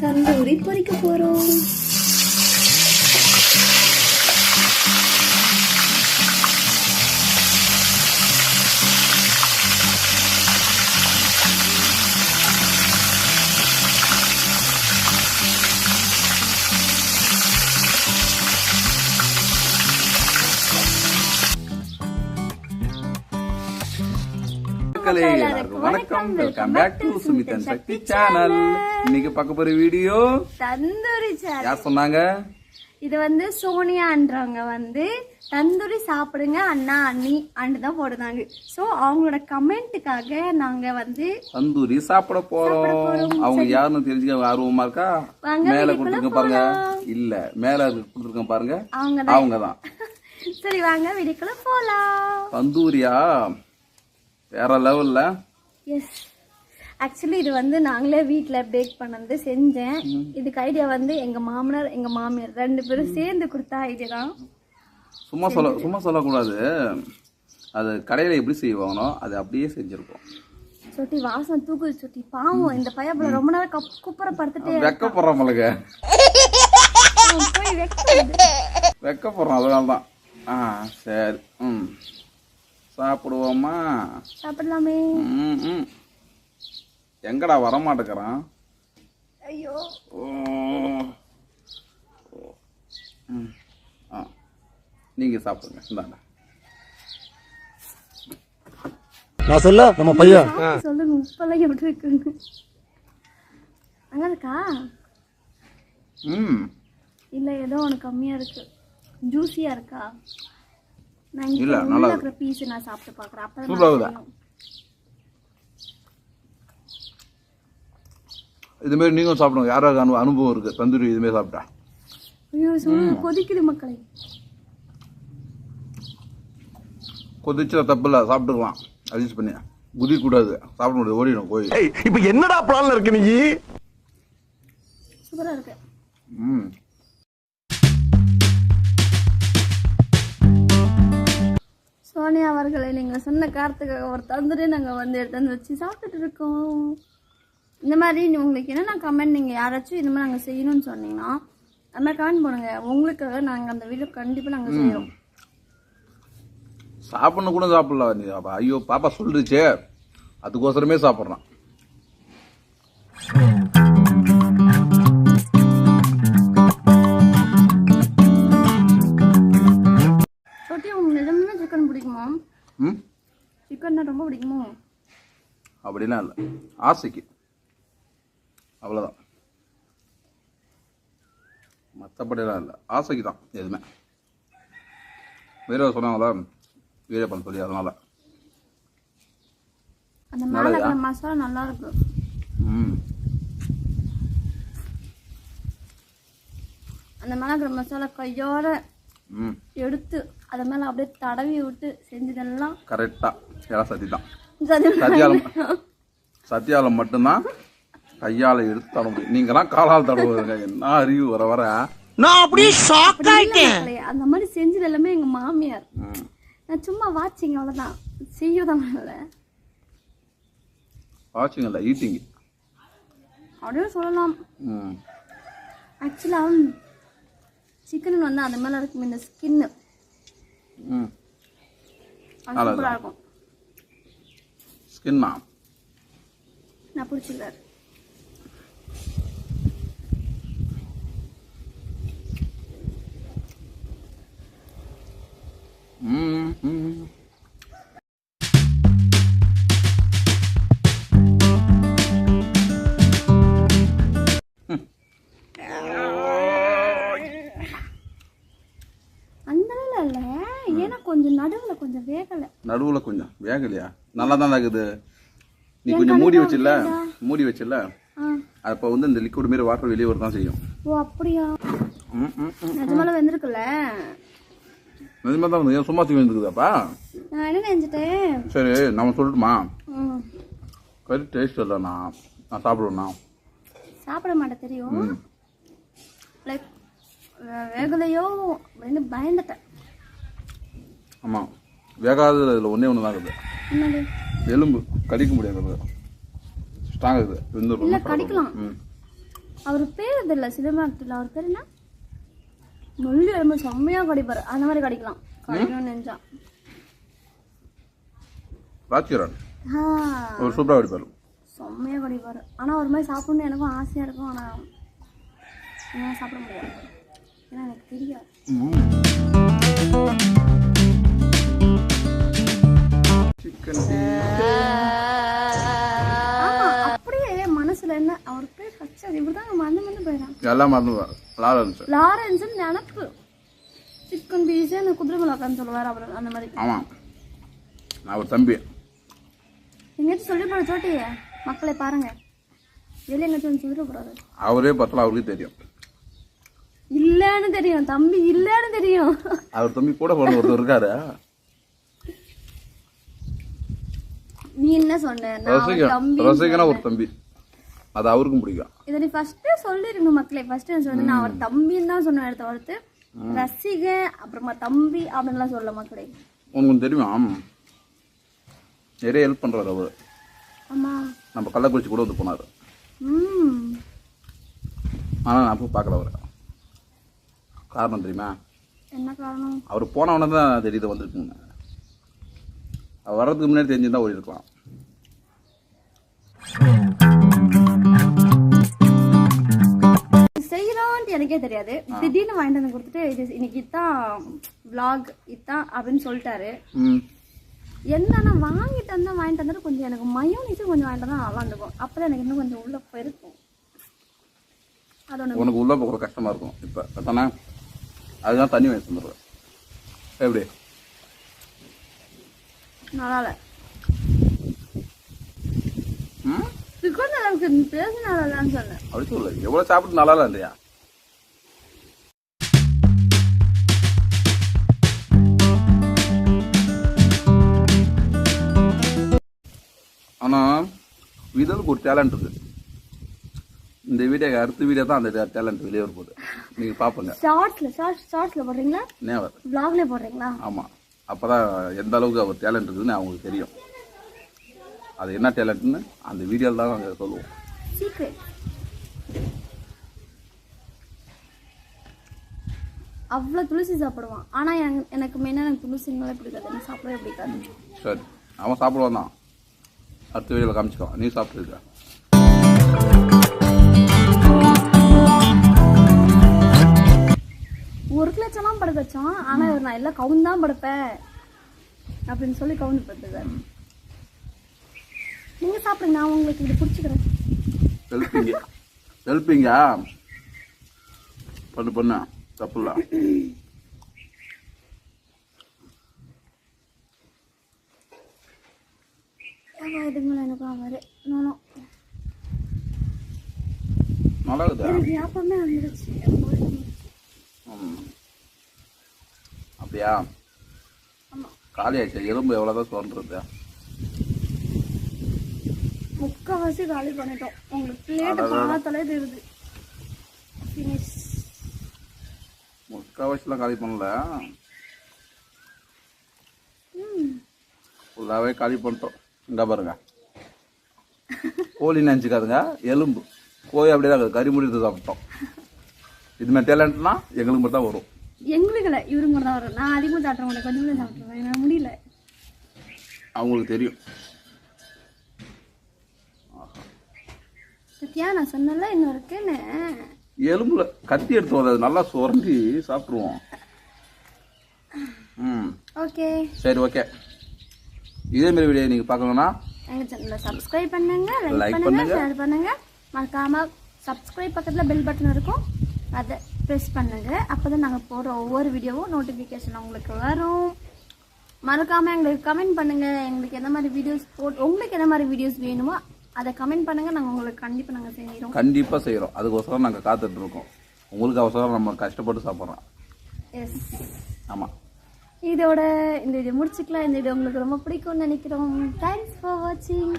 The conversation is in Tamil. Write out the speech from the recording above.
தந்தூரி பொரிக்க மக்களே எல்லாருக்கும் வணக்கம். Welcome back to Sumithan Sakthi channel இன்னைக்கு பார்க்க போற வீடியோ? தந்தூரி யார் சொன்னாங்க? இது வந்து சோனியான்றவங்க வந்து தந்தூரி சாப்பிடுங்க அண்ணா அண்ணி அண்டு தான் போடுறாங்க ஸோ அவங்களோட கமெண்ட்டுக்காக நாங்க வந்து தந்தூரி சாப்பிட போறோம். அவங்க யாருன்னு தெரிஞ்சுக்க ஆர்வமா இருக்கா? மேல கொடுத்துருக்க பாருங்க. இல்ல மேல கொடுத்துருக்க பாருங்க. அவங்க தான் அவங்க தான் சரி வாங்க வீடியோக்குள்ள போலாம். தந்தூரியா? வேற லெவல்ல? எஸ் ஆக்சுவலி இது வந்து நாங்களே வீட்டில் பேக் பண்ணது செஞ்சேன். இதுக்கு ஐடியா வந்து எங்க மாமனார் எங்க மாமியார் ரெண்டு பேரும் சேர்ந்து கொடுத்த ஐடியா தான். சும்மா சொல்ல சும்மா சொல்லக்கூடாது. அது கடையில எப்படி செய்வாங்களோ அது அப்படியே செஞ்சிருக்கோம் சொட்டி வாசம் தூக்குது சொட்டி. பாவம் இந்த பையன் ரொம்ப நேரம் கப் குப்புற படுத்துட்டே வெக்கப்படுறோம் மலக போய் வைக்கிறது வெக்கப்படுறோம் அதனால தான் ஆ சரி. ம். சாப்பிடுவோமா? சாப்பிடலாமே. ம். எங்கடா வரமாட்டேங்கிறான்? ஐயோ. ஆ. நீங்க சாப்பிடுங்க. இந்தாங்க. நான் சொல்ல நம்ம பையன். சொல்லுங்க உப்பெல்லாம் எப்படி இருக்குன்னு. அங்க இருக்கா ம். இல்ல ஏதோ ஒன்று கம்மியா இருக்கு. ஜூஸியா இருக்கா? நான் இல்ல, நல்லா உள்ள இருக்கிற பீஸ் நான் சாப்பிட்டு பார்க்கறேன் அப்பதான் சூப்பரா? தெரியும். இதுமாரி நீங்களும் சாப்பிடுங்க. யாராவது அனு அனுபவம் இருக்கு. தந்தூரி இதுமாரி சாப்பிட்டா. ஐயோ கொதிக்குது மக்களே. கொதிச்சா தப்பு இல்லை சாப்பிட்டுக்கலாம் அட்ஜஸ்ட் பண்ணி குதிக்கூடாது சாப்பிட முடியாது. ஓடிடும் ஏய் இப்ப என்னடா பிளான்ல இருக்கு நீ? சூப்பரா இருக்கு. ம். சோனியா அவர்களை நீங்க சொன்ன காரத்துக்காக ஒரு தந்தூரி நாங்க வந்து எடுத்து வந்து வச்சு சாப்பிட்டுட்டு இருக்கோம். இந்த மாதிரி நீ- உங்களுக்கு என்னென்ன கமெண்ட் நீங்க யாராச்சும் இந்த மாதிரி நாங்க செய்யணும்னு சொன்னீங்கன்னா அந்த மாதிரி கமெண்ட் பண்ணுங்க உங்களுக்காக நாங்க அந்த வீடியோ கண்டிப்பா நாங்க செய்யறோம். சாப்பிடணும் கூட சாப்பிடல நீ அப்ப ஐயோ பாப்பா சொல்லிருச்சே. அதுக்கோசரமே சாப்பிட்றான் ம்? சிக்கன் தான் ரொம்ப பிடிக்குமோ? அப்படிலாம் இல்லை. ஆசைக்கு. அவ்வளோதான் மற்றபடிலாம் இல்லை. ஆசைக்கு தான் எதுவுமே. வேற சொன்னாங்களா வீடியோ பண்ண சொல்லி அதனால. அந்த மேல மசாலா நல்லா இருக்கு. ம். அந்த இருக்கிற மசாலா கையோட எடுத்து அதை மேல அப்படியே தடவி விட்டு செஞ்சதெல்லாம் கரெக்டாக எல்லாம் சத்தி தான். சத்தியாலம் சத்தியாலம் மட்டும்தான் கையால் எடுத்து தட முடியும். நீங்களாம் காலால் தடவுங்க என்ன அறிவு வர வர? நான் அப்படியே ஷாக் மக்களே, அந்த மாதிரி செஞ்சது எல்லாமே எங்க மாமியார். ம். நான் சும்மா வாட்சிங் அவ்வளவுதான். செய்யதான் இல்லை. வாட்சிங் இல்லை ஈட்டிங் அப்படியே சொல்லலாம். ம். ஆக்சுவலா சிக்கன் வந்து அந்த மேல இருக்கும் இந்த ஸ்கின்னு ம். அது சூப்பரா இருக்கும். ஸ்கின்னா நான் பிடிச்சிருக்காரு நடுவில் கொஞ்சம் வேகலையா? நல்லா தான் இருக்குது நீ கொஞ்சம் மூடி வச்சில்ல? மூடி வச்சில்ல? அப்போ வந்து இந்த லிக்விட் மாரி வாட்டர் வெளியே வர தான் செய்யும். ஓ அப்படியா? நிஜமால வெந்திருக்குல்ல? நிஜமாக தான் வந்து சும்மா தூக்கி வந்துருக்குதாப்பா? நான் என்ன நினைச்சிட்டேன் சரி நம்ம சொல்லட்டுமா? கறி டேஸ்ட் இல்லைண்ணா. நான் சாப்பிடுவேண்ணா. சாப்பிட மாட்டேன் தெரியும். லைக் வேகலையோ பயந்துட்டேன். ஆமாம் வேகாதது இதில் ஒன்றே ஒன்று தான் இருக்குது எலும்பு கடிக்க முடியாது ஸ்ட்ராங் இருக்குது இல்ல, கடிக்கலாம். அவர் பேர் இது இல்லை சினிமாட்டில் அவர் பேர் என்ன? நொல்லி எலும்பு செம்மையா கடிப்பாரு. அந்த மாதிரி கடிக்கலாம். கடிக்கணும்னு நினைச்சா. ராஜ்கிரண். ஒரு சூப்பராக அடிப்பார் செம்மையா கடிப்பாரு. ஆனா ஒரு மாதிரி சாப்பிடணும்னு எனக்கும் ஆசையா இருக்கும் ஆனா என்னால சாப்பிட முடியாது. ஏன்னா எனக்கு தெரியாது. சிக்கன் அப்படியே மனசுல என்ன அவர் பேர் அது இப்படிதான் மறந்து மறந்து போயிடான் எல்லாம் மறந்து லாரன்ஸ். லாரன்ஸ் நினப்பு. சிக்கன் பீஸ் அந்த குதிரை மிளகான்னு சொல்லுவார் அவர் அந்த மாதிரி. ஆமாம் நான் ஒரு தம்பி. எங்கேயாச்சும் சொல்லி போட சோட்டி மக்களை பாருங்க. வெளியே எங்கேயாச்சும் சொல்லிடக்கூடாது அவரே பத்தல அவருக்கே தெரியும். இல்லைன்னு தெரியும் தம்பி இல்லைன்னு தெரியும். அவர் தம்பி கூட பிறந்த ஒருத்தர் இருக்காரு. நீ என்ன சொன்ன? ரசிகன் தம்பி ஒரு அது அவருக்கும் பிடிக்கும். இதை நீ ஃபர்ஸ்ட் சொல்லிருக்கணும் மக்களே. ஃபர்ஸ்ட் சொன்ன நான் அவர் தம்பின்னு தான் சொன்ன எடுத்த வார்த்தை. ரசிக அப்புறமா தம்பி அப்படின்லாம் சொல்ல மக்களே. உங்களுக்கு தெரியும்? ஆமாம் நிறைய ஹெல்ப் பண்ணுறாரு அவர். ஆமா. நம்ம கள்ளக்குறிச்சி கூட வந்து போனார். ஆனால் நான் போய் பார்க்கல அவரை. காரணம் தெரியுமா? என்ன காரணம்? அவர் போனவன தான் தெரியுது வந்திருக்குங்க வர்றதுக்கு முன்னாடி தெரிஞ்சிருந்தா ஓடி இருக்கலாம் செய்யறோன்ட்டு எனக்கே தெரியாது. திடீர்னு வாங்கிட்டு வந்து கொடுத்துட்டு இது இன்னைக்கு இதான் vlog இதான் அப்படின்னு சொல்லிட்டாரு. என்னன்னா வாங்கிட்டு வந்தா வாங்கிட்டு வந்தா கொஞ்சம் எனக்கு மயோனிஸும் கொஞ்சம் வாங்கிட்டு வந்தா நல்லா இருந்துக்கும் அப்பதான் எனக்கு இன்னும் கொஞ்சம் உள்ள போயிருக்கும். உனக்கு உள்ள போகிற கஷ்டமா இருக்கும். இப்போ தானே அதுதான் தண்ணி வாங்கி தந்துடுறேன் எப்படி? நல்லா இல்லை சிக்கன் நல்லா இருக்கு நீ பேச நல்லா இல்லைன்னு சொன்னேன். அப்படி சொல்லு எவ்வளோ சாப்பிட்டு நல்லா இல்லை இல்லையா ஆனால் இதழுக்கு ஒரு டேலண்ட் இருக்கு. இந்த வீடியோ அடுத்த வீடியோ தான் அந்த டேலண்ட் வெளியே வரப்போகுது நீங்கள் பார்ப்பீங்க ஷார்ட்ஸ்ல ஷார்ட் ஷார்ட்ஸ்ல போடுறீங்களா? நேவர் vlogல போடுறீங்களா? ஆமாம் அப்போ தான் எந்த அளவுக்கு அவர் டேலண்ட் இருக்குதுன்னு அவங்களுக்கு தெரியும். அது என்ன டேலண்ட்னு அந்த வீடியோவில் தான் நாங்கள் சொல்லுவோம். அவ்வளோ துளசி சாப்பிடுவான். ஆனா எனக்கு- எனக்கு மெயினாக எனக்கு துளசிங்களே பிடிக்காது எனக்கு சாப்பிடவே பிடிக்காது சரி. அவன் சாப்பிடுவான் தான். அடுத்த வீடியோவில் காமிச்சிக்கோ நீ சாப்பிட்டுருக்க ஒரு லட்சம்லாம் படுக்க வச்சான். ஆனா இவர் நான் எல்லாம் கவுந்து தான் படுப்பேன். அப்படின்னு சொல்லி கவுந்து படுத்துக்காரு நீங்க சாப்பிடுங்க நான் உங்களுக்கு இது பிடிச்சிக்கிறேன் ஹெல்ப்பிங்க ஹெல்ப்பிங்க பண்ணு பண்ணு. தப்பு இல்லை ஏங்க இதுக்கு மேலே எனக்கு அவரு நானும் நல்லா இருக்குதா ஞாபகமே வந்துருச்சு ம். ஆமா. காலி ஆயிடுச்சு எலும்பு எவ்வளோதான் சொல்றது முக்கால்வாசி காலி பண்ணிட்டோம். உங்களுக்கு பிளேட் பார்த்தாலே தெரியுது. ஃபினிஷ் முக்கால்வாசிலாம் காலி பண்ணல? ஃபுல்லாகவே காலி பண்ணிட்டோம். இந்த பாருங்க. கோழி நினச்சிக்காதுங்க. எலும்பு. கோழி அப்படியே தான் கறி முடித்து சாப்பிட்டோம். இதுமாதிரி டேலண்ட்னா எங்களுக்கு மட்டும் தான் வரும். எங்களுக்கு இல்லை இவருக்கு மட்டும் தான் வரும் நான் அதிகமாக சாப்பிட்ற மாட்டேன். கொஞ்சம் சாப்பிட்ருவேன் என்னால் முடியல. அவங்களுக்கு தெரியும். சத்யா நான் சொன்னல இன்னும் இருக்குன்னு எலும்புல கத்தி எடுத்து வந்து அது நல்லா சுரண்டி சாப்பிட்ருவோம் ம். ஓகே. சரி ஓகே. இதேமாரி வீடியோ நீங்கள் பார்க்கணுன்னா எங்கள் சேனலில் சப்ஸ்கிரைப் பண்ணுங்க லைக் பண்ணுங்க பண்ணுங்க. ஷேர் பண்ணுங்க. மறக்காம சப்ஸ்கிரைப் பக்கத்தில் பெல் பட்டன் இருக்கும். அதை ப்ரெஸ் பண்ணுங்க. அப்போ தான் நாங்கள் போடுற ஒவ்வொரு வீடியோவும் நோட்டிஃபிகேஷன் உங்களுக்கு வரும். மறக்காம எங்களுக்கு கமெண்ட் பண்ணுங்க. எங்களுக்கு எந்த மாதிரி வீடியோஸ் போட் உங்களுக்கு எந்த மாதிரி வீடியோஸ் வேணுமோ அதை கமெண்ட் பண்ணுங்க. நாங்கள் உங்களுக்கு கண்டிப்பாக நாங்கள் செஞ்சிடும் கண்டிப்பாக செய்கிறோம் அதுக்கோசரம் நாங்கள் காத்துட்டு இருக்கோம். உங்களுக்கு அவசரம் நம்ம கஷ்டப்பட்டு சாப்பிட்றோம். எஸ் ஆமாம் இதோட இந்த வீடியோ முடிச்சுக்கலாம். இந்த வீடியோ உங்களுக்கு ரொம்ப பிடிக்கும்னு நினைக்கிறோம். தேங்க்ஸ் ஃபார் வாட்சிங்